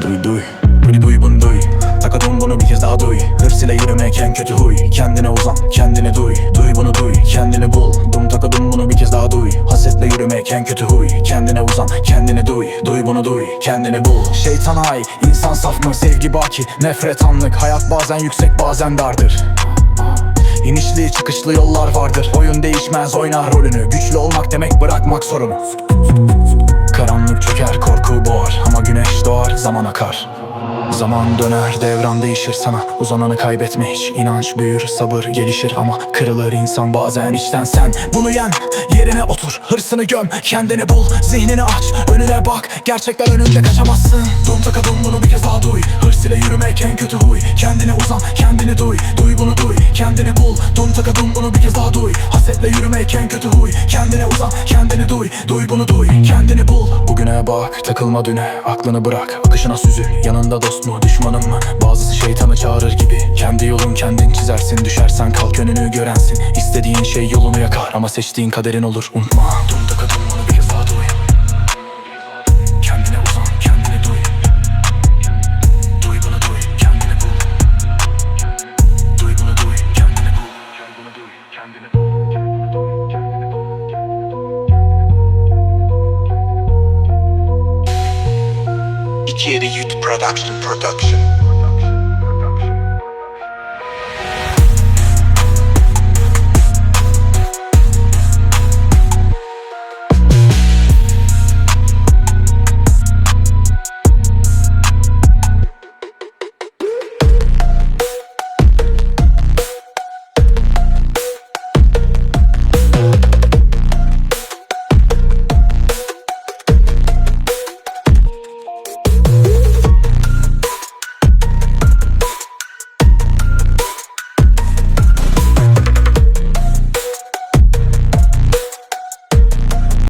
Duy duy, duy duy bunu duy. Takadın bunu bir kez daha duy. Hırs ile yürümek en kötü huy. Kendine uzan, kendini duy. Duy bunu duy, kendini bul. Dum takadın bunu bir kez daha duy. Hasetle yürümek en kötü huy. Kendine uzan, kendini duy. Duy bunu duy, kendini bul. Şeytan hay, insan saf mı? Sevgi baki, nefret anlık Hayat bazen yüksek bazen dardır İnişli çıkışlı yollar vardır. Oyun değişmez oynar rolünü. Güçlü olmak demek bırakmak sorunu. Karanlık çöker korku boğar. Ama güneş doğar zaman akar. Zaman döner devran değişir sana. Uzananı kaybetme hiç inanç büyür sabır gelişir. Ama kırılır insan bazen içten. Sen Bunu yen yerine otur. Hırsını göm Kendini bul. Zihnini aç önüne bak. Gerçekler önünde kaçamazsın. Dum takadum bunu bir kez daha duy kendini bul. Dum takadum bunu bir kez daha duy. Hasetle yürümek en kötü huy. Kendine uzan kendini duy. Duy bunu duy. Kendini bul. Bugüne bak takılma düne. Aklını bırak akışına süzül Yanında dost mu düşmanın mı? Bazısı şeytanı çağırır gibi. Kendi yolun kendin çizersin. Düşersen kalk önünü görensin. İstediğin şey yolunu yakar Ama seçtiğin kaderin olur. Unutma. Dum İki Youth Production Production